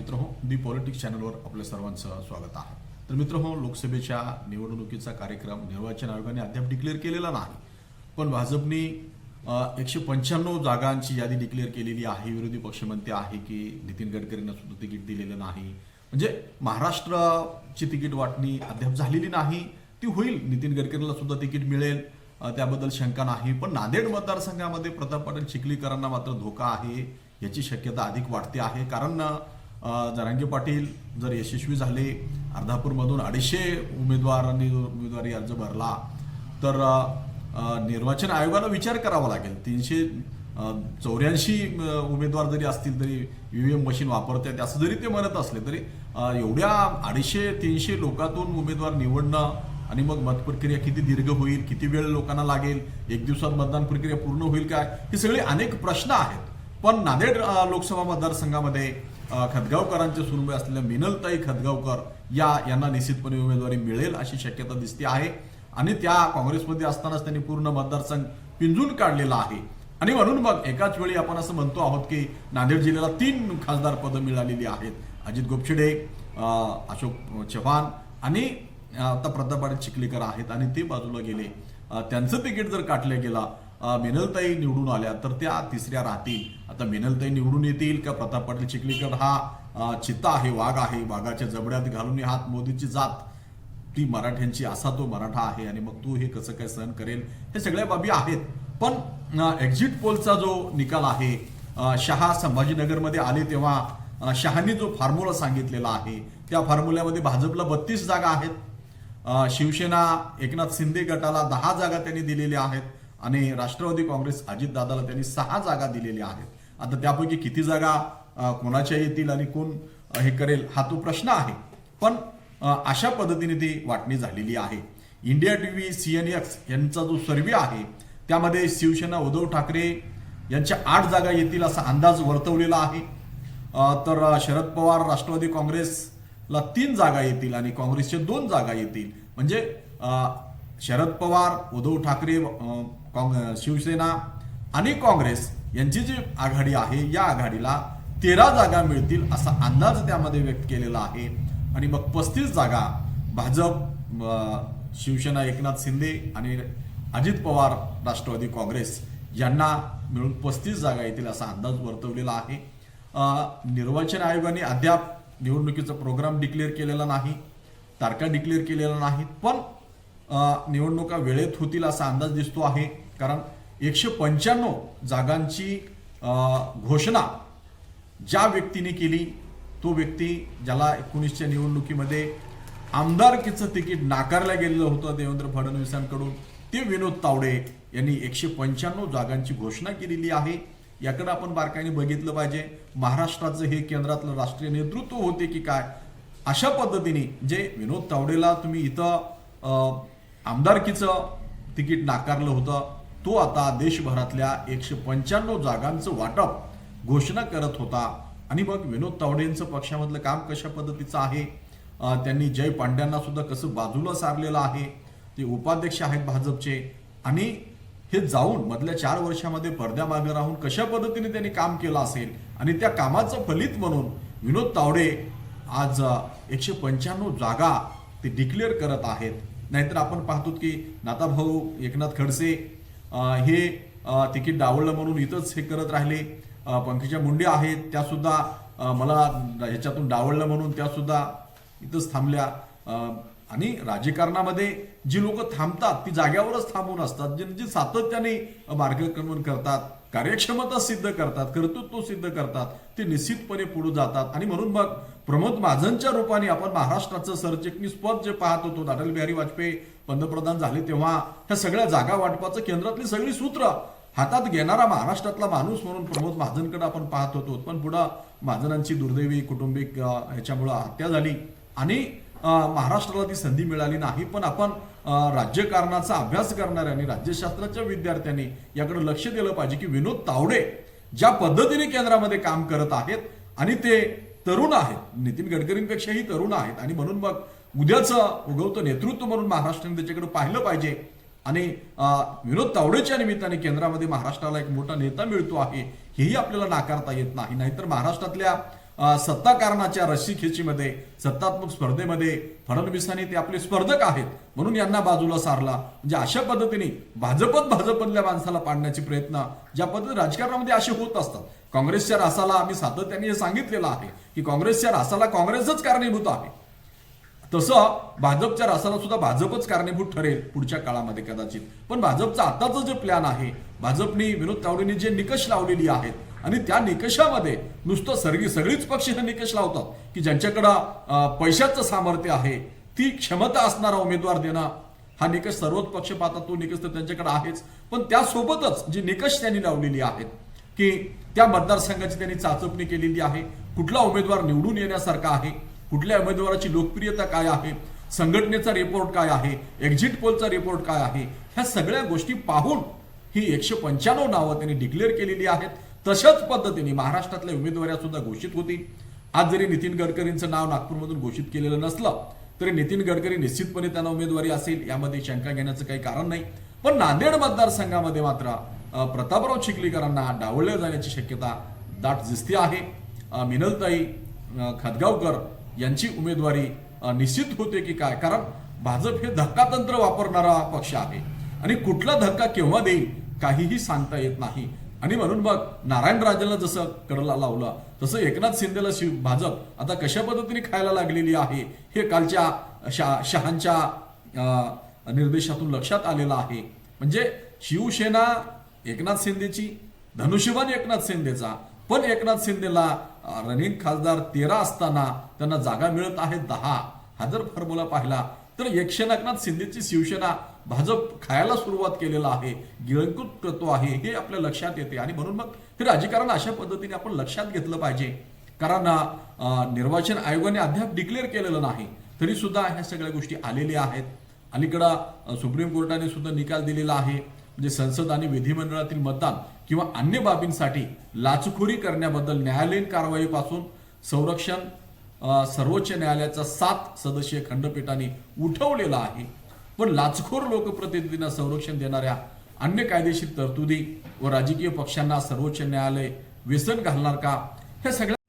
मित्र हो दी पॉलिटिक्स चॅनलवर आपल्या सर्वांचं स्वागत आहे. तर मित्र हो लोकसभेच्या निवडणुकीचा कार्यक्रम निर्वाचन आयोगाने अद्याप डिक्लेअर केलेला नाही. पण भाजपने एकशे पंच्याण्णव जागांची यादी डिक्लेअर केलेली आहे. विरोधी पक्ष म्हणते आहे की नितीन गडकरींना सुद्धा तिकीट दिलेलं नाही. म्हणजे महाराष्ट्राची तिकीट वाटणी अद्याप झालेली नाही. ती होईल. नितीन गडकरींना सुद्धा तिकीट मिळेल. त्याबद्दल शंका नाही. पण नांदेड मतदारसंघामध्ये प्रताप पाटील चिखलीकरांना मात्र धोका आहे याची शक्यता अधिक वाढते आहे. कारण जरांगे पाटील जर यशस्वी झाले अर्धापूरमधून अडीचशे उमेदवारांनी उमेदवारी अर्ज भरला तर निर्वाचन आयोगाला विचार करावा लागेल. तीनशे चौऱ्याऐंशी उमेदवार जरी असतील तरी ईव्हीएम मशीन वापरतात असं जरी ते म्हणत असले तरी एवढ्या अडीचशे तीनशे लोकातून उमेदवार निवडणं आणि मग मतप्रक्रिया किती दीर्घ होईल किती वेळ लोकांना लागेल एक दिवसात मतदान प्रक्रिया पूर्ण होईल काय हे सगळे अनेक प्रश्न आहेत. पण नांदेड लोकसभा मतदारसंघामध्ये अ, खतगावकरांचे असलेल्या मिनलताई खतगावकर या यांना निश्चितपणे उमेदवारी मिळेल अशी शक्यता दिसते आहे. आणि त्या काँग्रेसमध्ये असतानाच त्यांनी पूर्ण मतदारसंघ पिंजून काढलेला आहे. आणि म्हणून मग एकाच वेळी आपण असं म्हणतो आहोत की नांदेड जिल्ह्याला तीन खासदार पदं मिळालेली आहेत. अजित गोपछिडे अशोक चव्हाण आणि आता प्रताप चिखलीकर आहेत आणि ते बाजूला गेले. त्यांचं तिकीट जर काटलं गेला मिनलताई निवडून आल्या. तर त्या तिसऱ्या राहतील. आता मिनलताई निवडून येतील का? प्रताप पाटील चिखलीकर हा चित्ता आहे वाघ आहे. वाघाच्या जबड्यात घालून हात मोदीची जात. ती मराठ्यांची असा तो मराठा आहे आणि मग तू हे कसं काय सहन करेल? हे सगळ्या बाबी आहेत. पण एक्झिट पोलचा जो निकाल आहे शहा संभाजीनगरमध्ये आले तेव्हा शहानी शहांनी जो फॉर्म्युला सांगितलेला आहे त्या फॉर्म्युल्यामध्ये भाजपला बत्तीस जागा आहेत. शिवसेना एकनाथ शिंदे गटाला दहा जागा त्यांनी दिलेल्या आहेत. आणि राष्ट्रवादी काँग्रेस अजितदादाला त्यांनी सहा जागा दिलेल्या आहेत. आता त्यापैकी किती जागा कोणाच्या येतील आणि कोण हे करेल हा तो प्रश्न आहे. पण अशा पद्धतीने ती वाटणी झालेली आहे. India T V C N X यांचा जो सर्वे आहे त्यामध्ये शिवसेना उद्धव ठाकरे यांच्या आठ जागा येतील असा अंदाज वर्तवलेला आहे. तर शरद पवार राष्ट्रवादी काँग्रेसला तीन जागा येतील आणि काँग्रेसचे दोन जागा येतील. म्हणजे शरद पवार उद्धव ठाकरे काँग- शिवसेना आणि काँग्रेस यांची जी आघाडी आहे या आघाडीला तेरा जागा मिळतील असा अंदाज त्यामध्ये व्यक्त केलेला आहे. आणि मग पस्तीस जागा भाजप शिवसेना एकनाथ शिंदे आणि अजित पवार राष्ट्रवादी काँग्रेस यांना मिळून पस्तीस जागा येतील असा अंदाज वर्तवलेला आहे. निर्वाचन आयोगाने अद्याप निवडणुकीचा प्रोग्राम डिक्लेअर केलेला नाही तारखा डिक्लेअर केलेल्या नाहीत पण निवडणुका वेळेत होतील असा अंदाज दिसतो आहे. कारण एकशे पंच्याण्णव जागांची घोषणा ज्या व्यक्तीने केली तो व्यक्ती ज्याला एकोणीसच्या निवडणुकीमध्ये आमदारकीचं तिकीट नाकारलं गेलेलं होतं देवेंद्र फडणवीसांकडून ते विनोद तावडे यांनी एकशे पंच्याण्णव जागांची घोषणा केलेली आहे. याकडे आपण बारकाईने बघितलं पाहिजे. महाराष्ट्राचं हे केंद्रातलं राष्ट्रीय नेतृत्व होते की काय? अशा पद्धतीने जे विनोद तावडेला तुम्ही इथं आमदारकीचं तिकीट नाकारलं होतं. तो आता देशभरातल्या एकशे पंच्याण्णव जागांचं वाटप घोषणा करत होता. आणि मग विनोद तावडेंचं पक्षामधलं काम कशा पद्धतीचं आहे? त्यांनी जय पांड्यांना सुद्धा कसं बाजूला सारलेलं आहे? ते उपाध्यक्ष आहेत भाजपचे. आणि हे जाऊन मधल्या चार वर्षामध्ये पडद्यामागे राहून कशा पद्धतीने त्यांनी काम केलं असेल? आणि त्या कामाचं फलित म्हणून विनोद तावडे आज एकशे पंच्याण्णव जागा ते डिक्लेअर करत आहेत. नाहीतर आपण पाहतो की नाताभाऊ एकनाथ खडसे हे तिकीट डावळलं म्हणून इथंच हे करत राहिले. पंकजा मुंडे आहेत त्यासुद्धा मला ह्याच्यातून डावललं म्हणून त्यासुद्धा इथंच थांबल्या. आणि राजकारणामध्ये जी लोक थांबतात ती जाग्यावरच थांबून असतात. जे जे सातत्याने मार्गक्रमण करतात कार्यक्षमता सिद्ध करतात कर्तृत्व सिद्ध करतात ते निश्चितपणे पुढे जातात. आणि म्हणून मग प्रमोद महाजनच्या रूपाने आपण महाराष्ट्राचं सरचिटणीस पद जे पाहत होतो अटल बिहारी वाजपेयी पंतप्रधान झाले तेव्हा ह्या सगळ्या जागा वाटपाचं केंद्रातली सगळी सूत्र हातात घेणारा महाराष्ट्रातला माणूस म्हणून प्रमोद महाजनकडे आपण पाहत होतो. पण पुढं महाजनांची दुर्दैवी कुटुंबिक ह्याच्यामुळं हत्या झाली. आणि महाराष्ट्राला ती संधी मिळाली नाही पण आपण राज्यकारणाचा अभ्यास करणाऱ्यांनी राज्यशास्त्राच्या विद्यार्थ्यांनी याकडे लक्ष दिलं पाहिजे की विनोद तावडे ज्या पद्धतीने केंद्रामध्ये काम करत आहेत आणि ते तरुण आहेत नितीन गडकरींपेक्षाही तरुण आहेत आणि म्हणून मग उद्याचं उगवतं नेतृत्व म्हणून महाराष्ट्राने त्याच्याकडे पाहिलं पाहिजे आणि विनोद तावडेच्या निमित्ताने केंद्रामध्ये महाराष्ट्राला एक मोठा नेता मिळतो आहे हेही आपल्याला नाकारता येत नाही. नाहीतर महाराष्ट्रातल्या सत्ताकारणाच्या रस्सीखेचीमध्ये सत्तात्मक स्पर्धेमध्ये फडणवीसांनी ते आपले स्पर्धक आहेत म्हणून यांना बाजूला सारला. म्हणजे अशा पद्धतीने भाजपत भाजपमधल्या माणसाला पाडण्याचे प्रयत्न ज्या पद्धती राजकारणामध्ये असे होत असतात. काँग्रेसच्या रासाला आम्ही सातत्याने हे सांगितलेलं आहे की काँग्रेसच्या रासाला काँग्रेसच कारणीभूत आहे. तसं भाजपच्या रासाला सुद्धा भाजपच कारणीभूत ठरेल पुढच्या काळामध्ये कदाचित. पण भाजपचा आताचं जे प्लॅन आहे भाजपने विनोद तावडेंनी जे निकष लावलेली आहेत आणि त्या निकषामध्ये नुसतं सर्गी सगळीच पक्ष हे निकष लावतात की ज्यांच्याकडं पैशाचं सामर्थ्य आहे ती क्षमता असणारा उमेदवार देणं हा निकष सर्वच पक्ष पाहतात तो निकष तर त्यांच्याकडे आहेच. पण त्यासोबतच जी निकष त्यांनी लावलेली आहेत की त्या मतदारसंघाची त्यांनी चाचपणी केलेली आहे कुठला उमेदवार निवडून येण्यासारखा आहे कुठल्या उमेदवाराची लोकप्रियता काय आहे संघटनेचा रिपोर्ट काय आहे एक्झिट पोलचा रिपोर्ट काय आहे ह्या सगळ्या गोष्टी पाहून ही एकशे पंच्याण्णव नावं त्यांनी डिक्लेअर केलेली आहेत. तशाच पद्धतीने महाराष्ट्रातल्या उमेदवाऱ्या सुद्धा घोषित होतील आज जरी नितीन गडकरींचं नाव नागपूरमधून घोषित केलेलं नसलं तरी नितीन गडकरी निश्चितपणे त्यांना उमेदवारी असेल यामध्ये शंका घेण्याचं काही कारण नाही. पण नांदेड मतदारसंघामध्ये मात्र प्रतापराव चिखलीकरांना डावळले जाण्याची शक्यता दाट दिसते आहे. मिनलताई खदगावकर यांची उमेदवारी निश्चित होते की काय? कारण भाजप हे धक्कातंत्र वापरणारा पक्ष आहे. आणि कुठला धक्का केव्हा देईल काहीही सांगता येत नाही. आणि म्हणून मग नारायण राजेला जसं कडला लावलं तसं एकनाथ शिंदेला शिव भाजप आता कशा पद्धतीने खायला लागलेली आहे हे कालच्या शा शहांच्या निर्देशातून लक्षात आलेलं आहे. म्हणजे शिवसेना एकनाथ शिंदेची धनुष्यबान एकनाथ शिंदेचा पण एकनाथ शिंदेला रनिंग खासदार तेरा असताना त्यांना जागा मिळत आहे दहा. हा जर फॉर्म्युला पाहिला तर एकशे एकनाथ शिंदेची शिवसेना भाजप खायला सुरुवात केलेला आहे गिळंकृत करतो आहे हे आपल्या लक्षात येते. आणि म्हणून मग हे राजकारण अशा पद्धतीने आपण लक्षात घेतलं पाहिजे. कारण निर्वाचन आयोगाने अद्याप डिक्लेअर केलेलं नाही. तरी सुद्धा ह्या सगळ्या गोष्टी आलेल्या आहेत. अलीकडं सुप्रीम कोर्टाने सुद्धा निकाल दिलेला आहे. म्हणजे संसद आणि विधिमंडळातील मतदान किंवा अन्य बाबींसाठी लाचखोरी करण्याबद्दल न्यायालयीन कारवाईपासून संरक्षण सर्वोच्च न्यायालयाचा सात सदस्यीय खंडपीठाने उठवलेला आहे. पण लाचखोर लोकप्रतिनिधींना संरक्षण देणाऱ्या अन्य कायदेशीर तरतुदी व राजकीय पक्षांना सर्वोच्च न्यायालय व्यसन घालणार का? हे सगळ्या